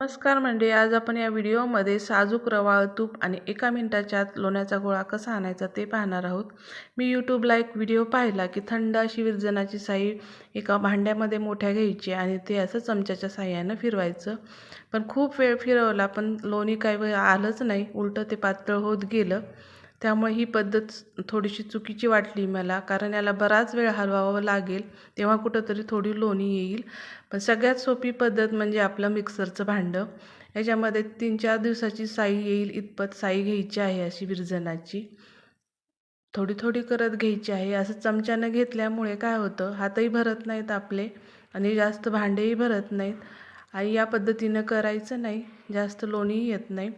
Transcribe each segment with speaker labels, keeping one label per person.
Speaker 1: नमस्कार म्हणजे आज आपण या व्हिडिओमध्ये साजूक रवाळ तूप आणि एका मिनिटाच्या आत लोण्याचा गोळा कसा आणायचा ते पाहणार आहोत. मी यूट्यूबला एक व्हिडिओ पाहिला की थंड अशी विरजनाची साई एका भांड्यामध्ये मोठ्या घ्यायची आणि ते असं चमच्याच्या साह्यानं फिरवायचं. पण खूप वेळ फिरवला पण लोणी काही वेळ आलंच नाही उलटं ते पातळ होत गेलं. त्यामुळे ही पद्धत थोडीशी चुकीची वाटली मला कारण याला बराच वेळ हलवावं लागेल तेव्हा कुठंतरी थोडी लोणी येईल. पण सगळ्यात सोपी पद्धत म्हणजे आपलं मिक्सरचं भांडं. याच्यामध्ये तीन चार दिवसाची साई येईल इतपत साई घ्यायची आहे अशी विरजनाची. थोडी थोडी करत घ्यायची आहे असं चमच्यानं घेतल्यामुळे काय होतं हातही भरत नाहीत आपले आणि जास्त भांडेही भरत नाहीत. आणि या पद्धतीनं करायचं नाही जास्त लोणीही येत नाही.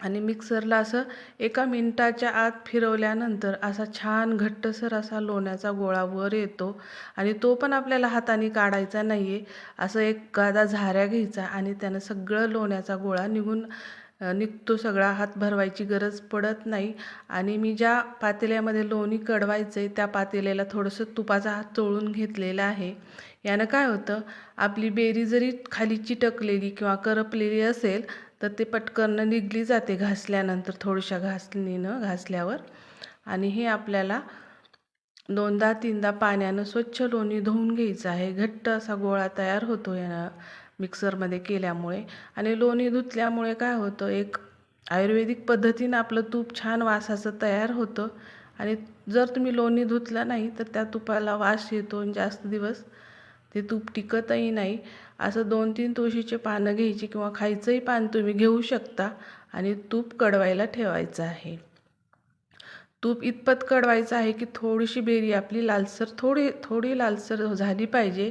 Speaker 1: आणि मिक्सरला असं एका मिनटाच्या आत फिरवल्यानंतर असा छान घट्टसर असा लोण्याचा गोळा वर येतो आणि तो पण आपल्याला हाताने काढायचा नाही आहे असं एक गादा झाऱ्या घ्यायचा आणि त्यानं सगळं लोण्याचा गोळा निघून निघतो. सगळा हात भरवायची गरज पडत नाही. आणि मी ज्या पातेल्यामध्ये लोणी कडवायचं आहे त्या पातेल्याला थोडंसं तुपाचा हात चोळून घेतलेला आहे. यानं काय होतं आपली बेरी जरी खाली चिटकलेली किंवा करपलेली असेल तर ते पटकन निघली जाते घासल्यानंतर थोड्याशा घासणीनं घासल्यावर. आणि हे आपल्याला दोनदा तीनदा पाण्यानं स्वच्छ लोणी धुवून घ्यायचं आहे. घट्ट असा गोळा तयार होतो यानं मिक्सरमध्ये केल्यामुळे. आणि लोणी धुतल्यामुळे काय होतं एक आयुर्वेदिक पद्धतीनं आपलं तूप छान वासाचं तयार होतं. आणि जर तुम्ही लोणी धुतलं नाही तर त्या तुपाला वास येतो आणि जास्त दिवस ते तूप टिकतही नाही. असं दोन तीन तुळशीचे पानं घ्यायची किंवा खायचंही पान तुम्ही घेऊ शकता आणि तूप कडवायला ठेवायचं आहे. तूप इतपत कडवायचं आहे की थोडीशी बेरी आपली लालसर थोडी थोडी लालसर झाली पाहिजे.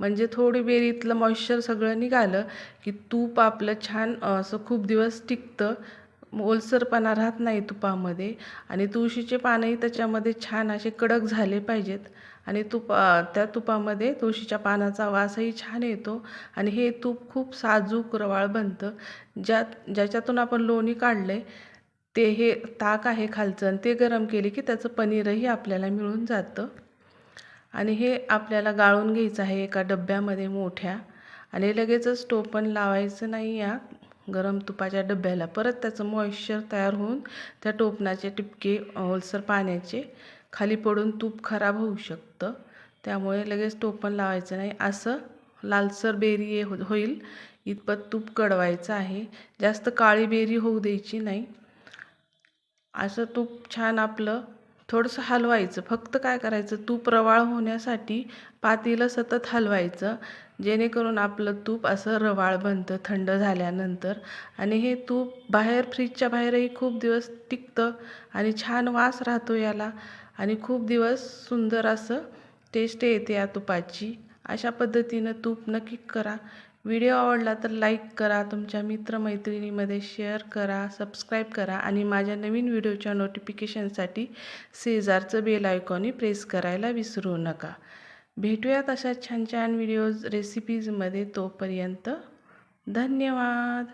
Speaker 1: म्हणजे थोडी बेरीतलं मॉइश्चर सगळं निघालं की तूप आपलं छान असं खूप दिवस टिकतं. ओलसरपणा राहत नाही तुपामध्ये आणि तुळशीचे पानंही त्याच्यामध्ये छान असे कडक झाले पाहिजेत. आणि तुपा त्या तुपामध्ये तुळशीच्या पानाचा वासही छान येतो आणि हे तूप खूप साजूक रवाळ बनतं. ज्यात ज्याच्यातून आपण लोणी काढलं आहे ते हे ताक आहे खालचं आणि ते गरम केले की त्याचं पनीरही आपल्याला मिळून जातं. आणि हे आपल्याला गाळून घ्यायचं आहे एका डब्यामध्ये मोठ्या. आणि लगेचच टोपण लावायचं नाही या. गरम तुपाच्या डब्याला. परत त्याचं मॉइश्चर तयार होऊन त्या टोपणाचे टिपके ओलसर पाण्याचे खाली पडून तूप खराब होऊ शकतं. त्यामुळे लगेच टोपण लावायचं नाही. असं लालसर बेरी हो होईल. इतपत तूप कडवायचं आहे. जास्त काळी बेरी होऊ द्यायची नाही. असं तूप छान आपलं थोडंसं हलवायचं. फक्त काय करायचं? तूप रवाळ होण्यासाठी पातेलं सतत हलवायचं. जेणेकरून आपलं तूप असं रवाळ बनतं थंड झाल्यानंतर. आणि हे तूप बाहेर फ्रीजच्या बाहेरही खूप दिवस टिकतं आणि छान वास राहतो याला. आणि खूप दिवस सुंदर असं टेस्ट येते या तुपाची. अशा पद्धतीनं तूप नक्की करा. व्हिडिओ आवडला तर लाईक करा तुमच्या मित्रमैत्रिणीमध्ये शेअर करा सबस्क्राईब करा आणि माझ्या नवीन व्हिडिओच्या नोटिफिकेशनसाठी शेजारचं बेल आयकॉनी प्रेस करायला विसरू नका. भेटूयात अशा छान छान व्हिडिओज रेसिपीजमध्ये तोपर्यंत धन्यवाद!